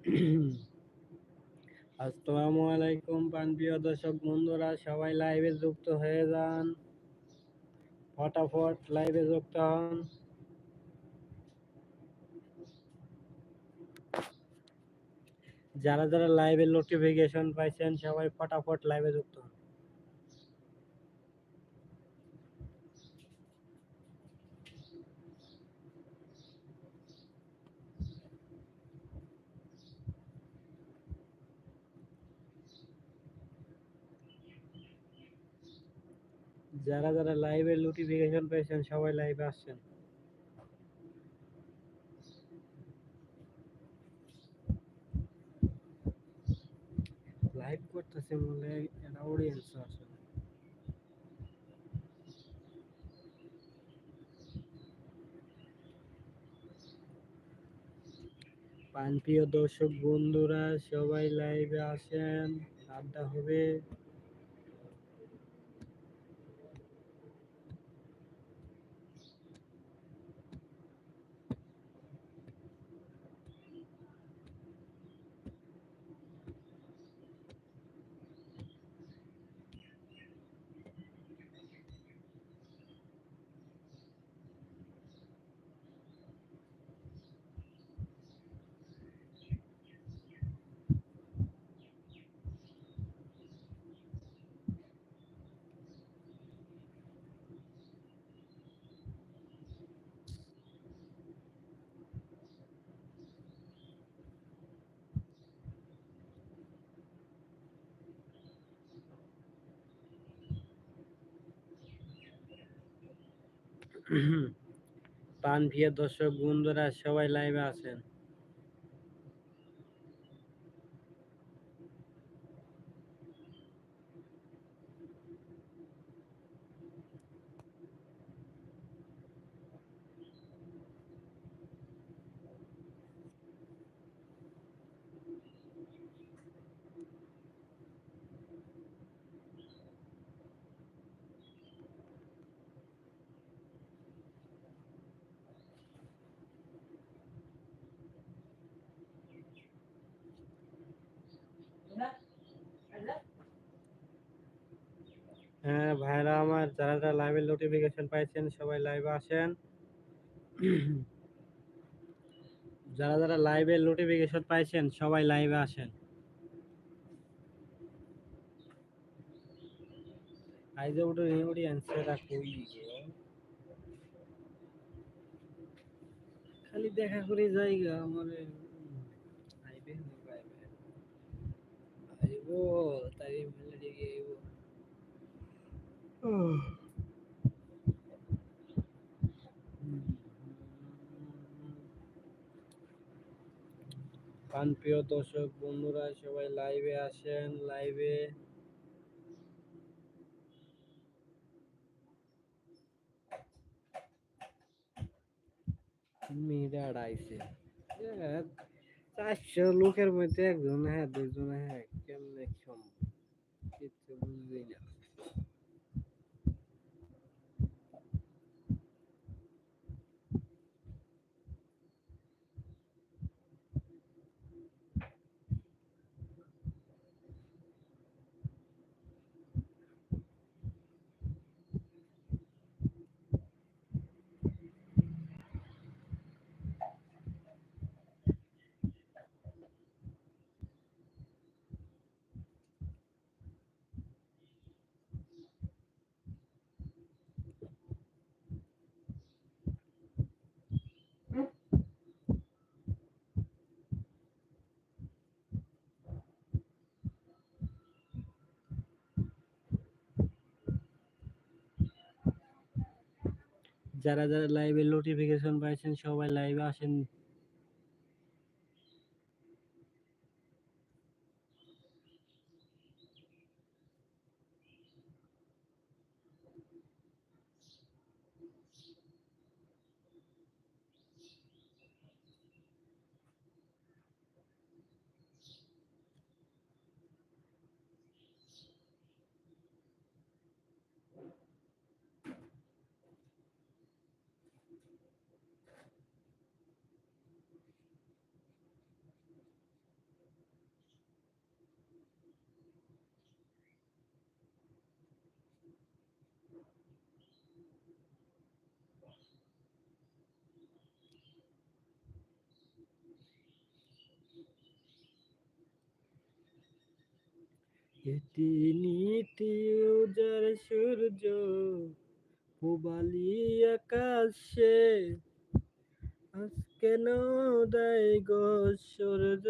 আসসালামু আলাইকুম প্রিয় দর্শক বন্ধুরা, সবাই লাইভে যুক্ত হয়ে যান। ফটাফট লাইভে যুক্ত হন। যারা যারা লাইভে নোটিফিকেশন পাইছেন, সবাই ফটাফট লাইভে যুক্ত হন। যারা যারা লাইভের নোটিফিকেশন পেয়েছেন সবাই লাইভে আসছেন। লাইভ করতেছে বলে এটা অডিয়েন্স আছে। প্রিয় দর্শক, বন্ধুরা, সবাই লাইভে আসেন। আড্ডা হবে। পান ভিয়া দর্শক বন্ধুরা সবাই লাইভে আছেন হ্যাঁ ভাইরা আমার যারা যারা লাইভের নোটিফিকেশন পাইছেন, সবাই লাইভে আসেন। যারা যারা লাইভের নোটিফিকেশন পাইছেন, সবাই লাইভে আসেন। আইজে উঠে উঠি অ্যান্সারটা কই খালি দেখা করে যাইগা আমারে আইবে আইবে, তাই প্রিয় দর্শক বন্ধুরা, সবাই লাইভে আসেন লাইভে মেয়েরা আইছে চারশো লোকের মধ্যে একজন হ্যাঁ দুজন হ্যাঁ কেমনে সম্ভব? কিছু বুঝবেই না। যারা যারা লাইভে নোটিফিকেশন পাইছেন সবাই লাইভে আসেন। এটি নীতি উজার সূর্য পূবালি আকাশে। আজকে নদাই গো সূর্য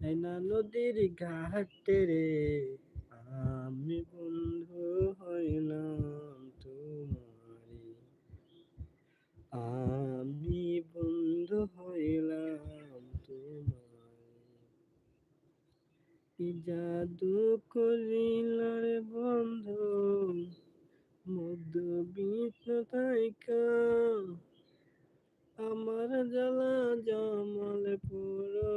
না নদীর ঘাটে রে? আমি বন্ধু হইলাম তোমারি আমি বন্ধু হইলাম তোমারি কি জাদু করিলা রে বন্ধু মধ্য বিষ্ণ তাইকা আমার জ্বালা জমল পুরো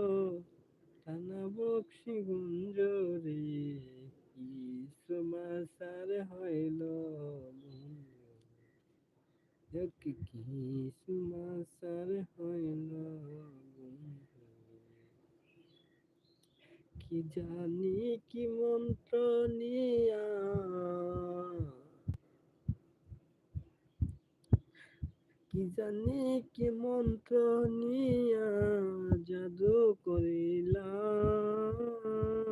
থানা বক্সি গুঞ্জরি কি সমাচার হইল বন্ধু কি সমাচার হইল বন্ধু কি জানি কি মন্ত্র নিয়া। কি জানি কি মন্ত্র নিয়া জাদু করিলাম।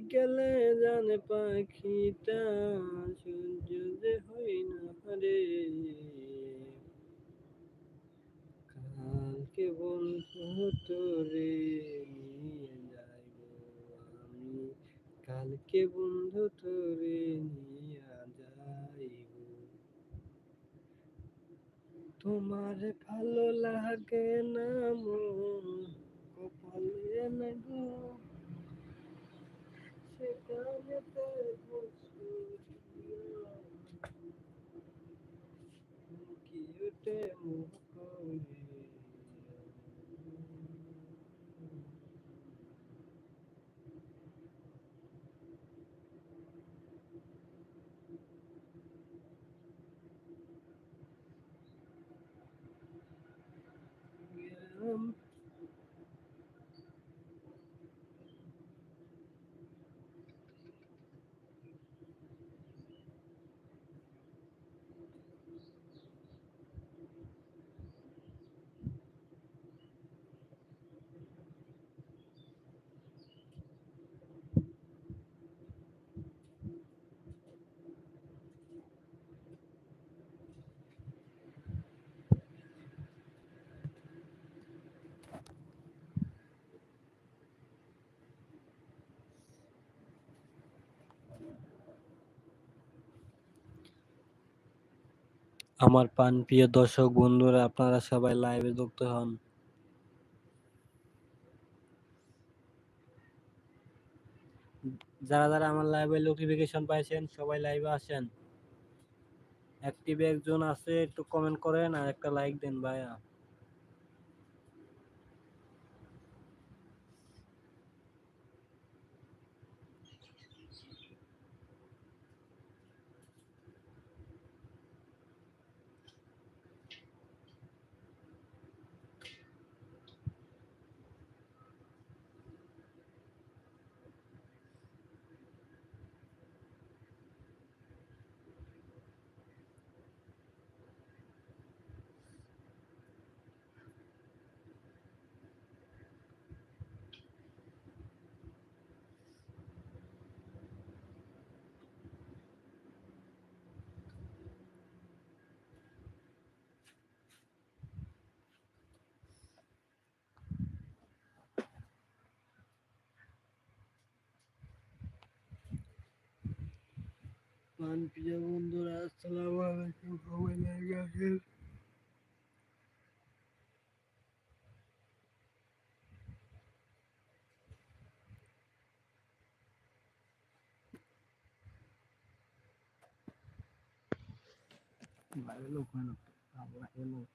গেলে জানে পাখিটা সূর্য যে হই না রে কালকে বন্ধু তোরে নিয়ে যাইব আমি। কালকে বন্ধু তোরে নিয়ে যাইব। তোমার ভালো লাগে না মন, কপালে না গো সেখানেতে কি উঠে মুখ করে গেলাম আমার পান প্রিয় দর্শক বন্ধুরা, আপনারা সবাই লাইভে যুক্ত হন। যারা যারা আমার লাইভে নোটিফিকেশন পাইছেন, সবাই লাইভে আসেন। অ্যাক্টিভ একজন আছে, একটু কমেন্ট করেন আর একটা লাইক দেন ভাইয়া। প্রাণপ্রিয় বন্ধুরা আসসালামু আলাইকুম সবাই লাইভে আসেন লাইভে লোক হয় না আল্লাহ